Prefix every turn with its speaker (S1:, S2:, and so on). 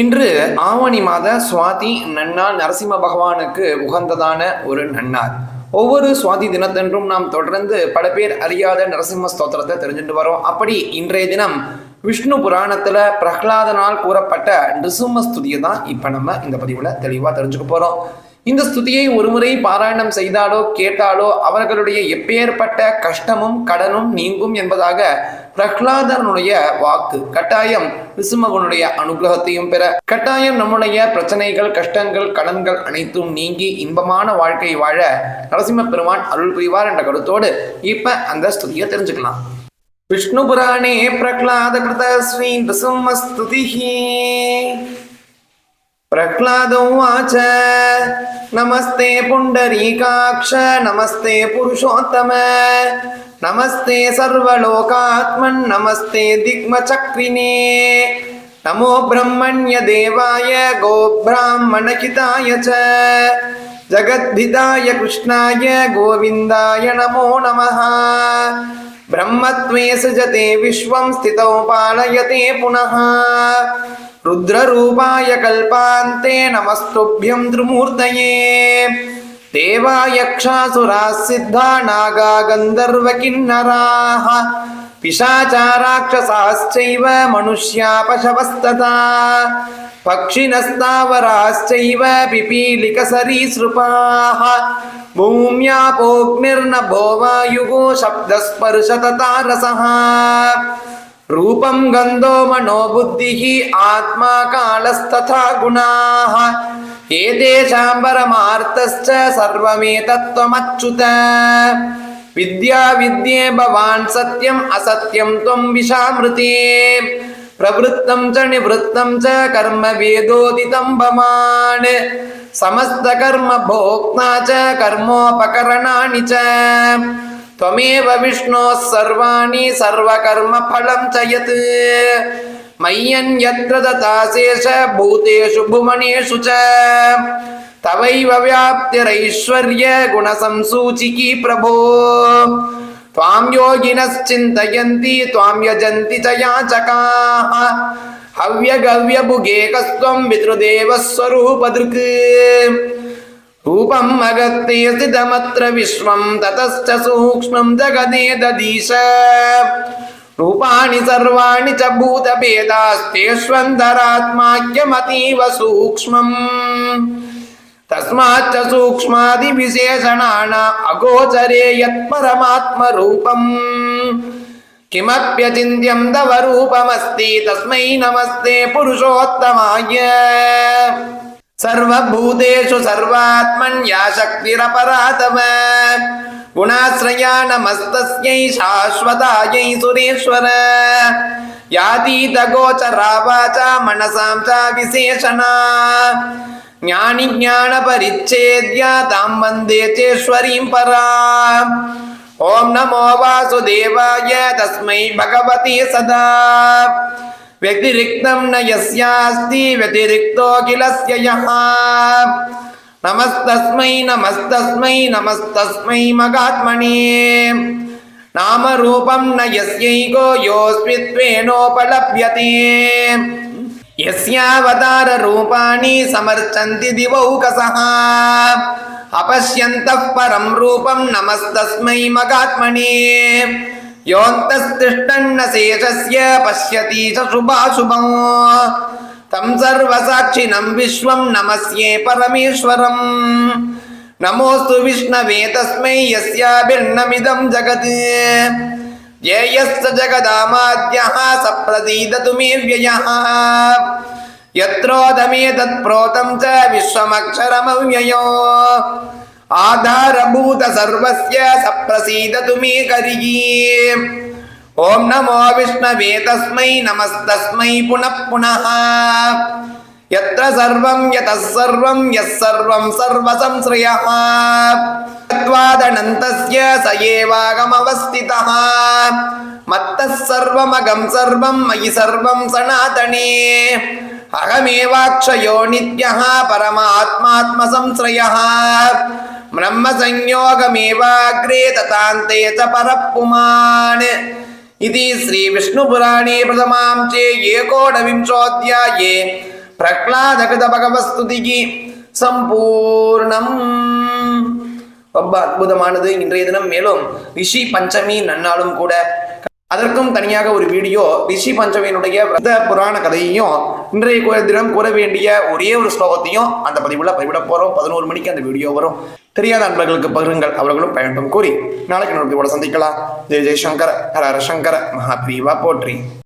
S1: இன்று ஆவணி மாத சுவாதி நன்னாள் நரசிம்ம பகவானுக்கு உகந்ததான ஒரு நன்னாள். ஒவ்வொரு சுவாதி தினத்தன்றும் நாம் தொடர்ந்து பல பேர் அறியாத நரசிம்ம ஸ்தோத்திரத்தை தெரிஞ்சுட்டு வரோம். அப்படி இன்றைய தினம் விஷ்ணு புராணத்துல பிரகலாதனால் கூறப்பட்ட நிருசிம்ம ஸ்துதியை தான் இப்ப நம்ம இந்த பதிவுல தெளிவா தெரிஞ்சுக்க போறோம். இந்த ஸ்துதியை ஒருமுறை பாராயணம் செய்தாலோ கேட்டாலோ அவர்களுடைய எப்பேற்பட்ட கஷ்டமும் கடனும் நீங்கும் என்பதாக பிரகலாதனுடைய வாக்கு. கட்டாயம் விசுமகனுடைய அனுகிரகத்தையும் பெற. கட்டாயம் நம்முடைய பிரச்சனைகள் கஷ்டங்கள் கடன்கள் அனைத்தும் நீங்கி இன்பமான வாழ்க்கை வாழ நரசிம்ம பெருமான் அருள் புரிவார் என்ற கருத்தோடு இப்ப அந்த ஸ்துதியை தெரிஞ்சுக்கலாம். விஷ்ணு புராணே பிரகலாத கிருத ஸ்ரீ நிருசிம்ம प्रह्लादोवाच नमस्ते पुण्डरीकाक्ष नमस्ते पुरुषोत्तम नमस्ते सर्वलोकात्मन्नमस्ते दिग्मचक्रिणे नमो ब्रह्मण्यदेवाय गोब्राह्मणहिताय च जगद्भिदाय कृष्णाय गोविन्दाय नमो नमः ब्रह्मत्वे सृजते विश्वं स्थितौ पालयते पुनः रुद्ररूपाय कल्पान्ते नमस्तुभ्यं त्रिमूर्तये। देवायक्षासुराः सिद्धा नागा गन्धर्वकिन्नराः। पिशाचाराक्षसाश्चैव मनुष्या पशवस्तथा। पक्षिणस्तावराश्चैव पिपीलिकसरीसृपाः। भूम्यापोग्निर्नभो वायुः शब्दस्पर्शतता रसः ரூபம் கந்தோ மனோ புத்திஹி ஆத்மா காலஸ்ததா குணாஹ ஏதேஷாம் பரமார்த்தஸ்ச சர்வமேதத்வமச்சுத வித்யா வித்யே பவான் சத்யம் அசத்யம் துவம் விஷாமிருதே பிரவருத்தம் ச நிவருத்தம் ச கர்ம வேதோதிதம் பமான் சமஸ்த கர்ம போக்னா ச கர்மோபகரணானி ச त्वमेव विष्णोः सर्वाणि सर्वकर्मफलं च यत् मय्यन्यत्र दताशेष भूतेषु भुवनेषु च तवैव व्याप्तिरैश्वर्य गुणसंसूचिकी प्रभो त्वां योगिनश्चिन्तयन्ति त्वां यजन्ति च याचकाः हव्यगव्यभुगे कस्त्वं पितृदेवः स्वरूपदृक् ரூபம் அகத்திய ஸ்திதமத்திர விஸ்வம் ததஸ்ச சூக்ஷ்மம் ஜகதே ததீஷ ரூபாணி சர்வாணி ச பூதபேதாஸ்தேஷ்வந்தராத்மாக்கியமதீவ சூக்ஷ்மம் தஸ்மாச்ச சூக்ஷ்மாதி விசேஷணான அகோச்சரே யத் பரமாத்ம ரூபம் கிமப்பியச்சிந்தியம் தவ ரூபமஸ்தி தஸ்மை நமஸ்தே புருஷோத்தமாய சர்வபூதேஷு சர்வாத்மன் யா சக்திரபராதவ குணாசிரயா நமஸ்தஸ்யை சாஸ்வதாயை சுரேஸ்வர. யாதீதகோச்சரா வாச்சா மனசாம் சா விசேஷனா. ஞானி ஞான பரிச்சேத்யா தாம் வந்தே சேஸ்வரீம் பரா. ஓம் நமோ வாசுதேவாய தஸ்மை பகவதி சதா. व्यतिरिक्तं न यस्यास्ति व्यतिरिक्तो किलस्य यः नमस्तस्मै नमस्तस्मै नमस्तस्मै मगात्मने नामरूपं न यस्यैको योऽस्मित्वेनोपलभ्यते यस्यावताररूपाणि समर्चन्ति दिवौकसः अपश्यन्तः परं रूपं नमस्तस्मै मगात्मने योऽन्तस्तिष्ठन्न शेषस्य पश्यति च शुभाशुभम्। तं सर्वसाक्षिणं विश्वं नमस्ये परमेश्वरम्। नमोऽस्तु विष्णवे, तस्मै यस्याभिर्नमिदं जगत्। येयश्च जगदामाद्यः मे व्ययः। यत्रोदमे तत्प्रोतं च विश्वमक्षरमव्ययो। आधारभूत सर्वस्य स प्रसीदतु मे करिः ॐ नमो विष्णवे तस्मै नमस्तस्मै पुनः पुनः यत्र सर्वं यतः सर्वं यः सर्वं सर्वसंश्रयः तत्त्वादनन्तस्य स एवागमवस्थितः मत्तः सर्वमगं सर्वं मयि सर्वं सनातने अहमेवाक्षयो नित्यः परमात्मात्मसंश्रयः ब्रह्मसंयोगमेवाग्रे तथान्ते च परः पुमान् इति श्रीविष्णुपुराणे प्रथमां चे एकोनविंशोऽध्याये பிரகலாதகத பகவஸ்துதிக்கு சம்பூர்ணம் ரொம்ப அற்புதமானது இன்றைய தினம் மேலும் ரிஷி பஞ்சமி நன்னாளும் கூட அதற்கும் தனியாக ஒரு வீடியோ ரிஷி பஞ்சமியினுடைய விரத புராண கதையையும் இன்றைய தினம் கூற வேண்டிய ஒரே ஒரு ஸ்லோகத்தையும் அந்த பதிவுல பதிவிட போறோம். பதினோரு மணிக்கு அந்த வீடியோ வரும். தெரியாத அன்பர்களுக்கு பகிருங்கள். அவர்களும் பயண்டும் கூறி நாளைக்கு இன்னொரு சந்திக்கலாம். ஜெய் ஜெய்சங்கர் ஹர ஹர சங்கர மகாபிரிவா போற்றி.